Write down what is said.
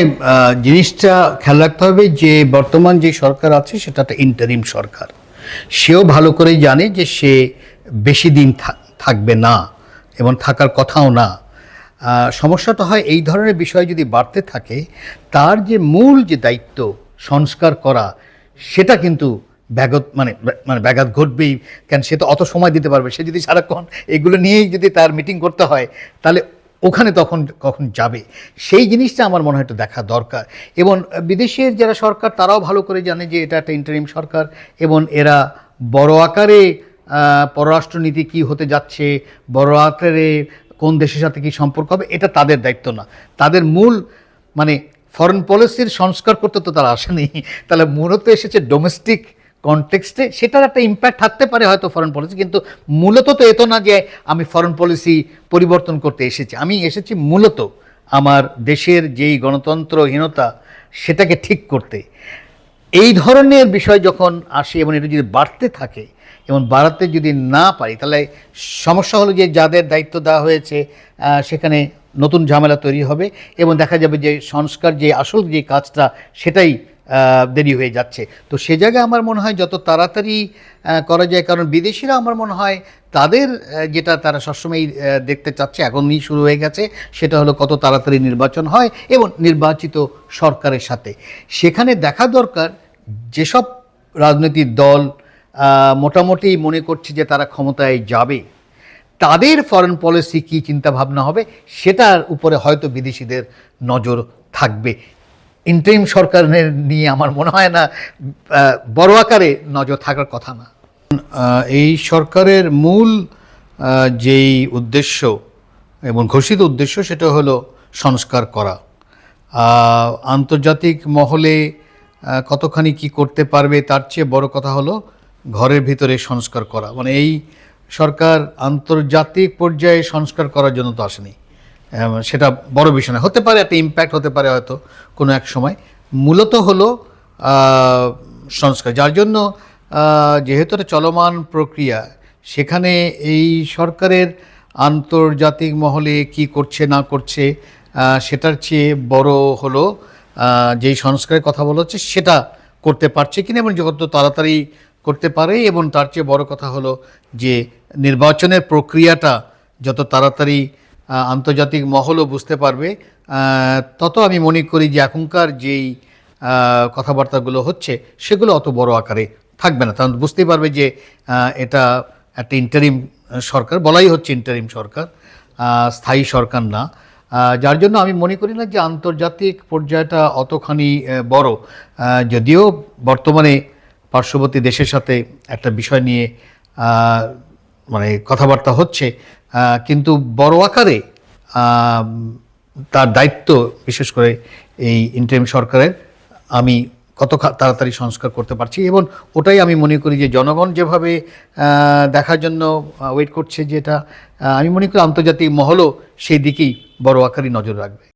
আহ, জিনিসটা খেয়াল রাখতে হবে যে বর্তমান যে সরকার আছে সেটা একটা ইন্টারিম সরকার। সেও ভালো করেই জানে যে সে বেশি দিন থাকবে না এবং থাকার কথাও না। আহ, সমস্যাটা হয় এই ধরনের বিষয় যদি বাড়তে থাকে তার যে মূল যে দায়িত্ব সংস্কার করা সেটা কিন্তু ব্যাগত মানে মানে ব্যাঘাত ঘটবেই। কেন সে তো অত সময় দিতে পারবে। সে যদি সারাক্ষণ এগুলো নিয়েই যদি তার মিটিং করতে হয় তাহলে ওখানে তখন কখন যাবে? সেই জিনিসটা আমার মনে হয় একটু দেখা দরকার। এবং বিদেশের যারা সরকার, তারাও ভালো করে জানে যে এটা একটা ইন্টারিম সরকার এবং এরা বড় আকারে পররাষ্ট্রনীতি কি হতে যাচ্ছে, বড় আকারে কোন দেশের সাথে কি সম্পর্ক হবে, এটা তাদের দায়িত্ব না। তাদের মূল মানে ফরেন পলিসির সংস্কার করতে তো তারা আসেনি। তাহলে মূলত এসেছে ডোমেস্টিক কনটেক্সটে সেটার একটা ইম্প্যাক্ট থাকতে পারে হয়তো ফরেন পলিসি কিন্তু মূলত তো এতো না যে আমি ফরেন পলিসি পরিবর্তন করতে এসেছি। আমি এসেছি মূলত আমার দেশের যেই গণতন্ত্রহীনতা সেটাকে ঠিক করতে। এই ধরনের বিষয় যখন আসে এবং এটা যদি বাড়তে থাকে, এবং বাড়াতে যদি না পারি, তাহলে সমস্যা হলো যে যাদের দায়িত্ব দেওয়া হয়েছে সেখানে নতুন ঝামেলা তৈরি হবে এবং দেখা যাবে যে সংস্কার যে আসল যে কাজটা, সেটাই দেরি হয়ে যাচ্ছে। তো সে জায়গায় আমার মনে হয় যত তাড়াতাড়ি করা যায়, কারণ বিদেশিরা আমার মনে হয় তাদের যেটা তারা সবসময় দেখতে চাচ্ছে, এখনই শুরু হয়ে গেছে, সেটা হলো কত তাড়াতাড়ি নির্বাচন হয় এবং নির্বাচিত সরকারের সাথে। সেখানে দেখা দরকার যেসব রাজনৈতিক দল মোটামুটি মনে করছে যে তারা ক্ষমতায় যাবে, তাদের ফরেন পলিসি কী চিন্তাভাবনা হবে, সেটার উপরে হয়তো বিদেশিদের নজর থাকবে। ইন্টারিম সরকারের নিয়ে আমার মনে হয় না বড় আকারে নজর থাকার কথা না। এই সরকারের মূল যেই উদ্দেশ্য এবং ঘোষিত উদ্দেশ্য সেটা হলো সংস্কার করা। আন্তর্জাতিক মহলে কতখানি কি করতে পারবে তার চেয়ে বড় কথা হলো ঘরের ভিতরে সংস্কার করা। মানে এই সরকার আন্তর্জাতিক পর্যায়ে সংস্কার করার জন্য তো আসেনি। সেটা বড় বিষয় না। হতে পারে একটা ইম্প্যাক্ট হতে পারে হয়তো কোনো এক সময়। মূলত হলো সংস্কার। যার জন্য যেহেতু একটা চলমান প্রক্রিয়া, সেখানে এই সরকারের আন্তর্জাতিক মহলে কি করছে, না করছে সেটার চেয়ে বড় হলো যেই সংস্কারের কথা বলা হচ্ছে, সেটা করতে পারছে কিনা এবং যত তাড়াতাড়ি করতে পারে এবং তার চেয়ে বড় কথা হলো যে, নির্বাচনের প্রক্রিয়াটা যত তাড়াতাড়ি আন্তর্জাতিক মহলও বুঝতে পারবে। তত আমি মনে করি যে এখনকার যেই কথাবার্তাগুলো হচ্ছে, সেগুলো অত বড় আকারে থাকবে না। কারণ বুঝতেই পারবে যে এটা একটা ইন্টারিম সরকার, বলাই হচ্ছে ইন্টারিম সরকার স্থায়ী সরকার না। যার জন্য আমি মনে করি না যে আন্তর্জাতিক পর্যায়টা অতখানি বড়। যদিও বর্তমানে পার্শ্ববর্তী দেশের সাথে একটা বিষয় নিয়ে মানে কথাবার্তা হচ্ছে কিন্তু বড় আকারে তার দায়িত্ব, বিশেষ করে এই ইন্টারিম সরকারের, আমি কত তাড়াতাড়ি সংস্কার করতে পারছি এবং ওটাই আমি মনে করি যে জনগণ যেভাবে দেখার জন্য ওয়েট করছে যেটা আমি মনে করি আন্তর্জাতিক মহলও সেই দিকেই বড় আকারই নজর রাখবে।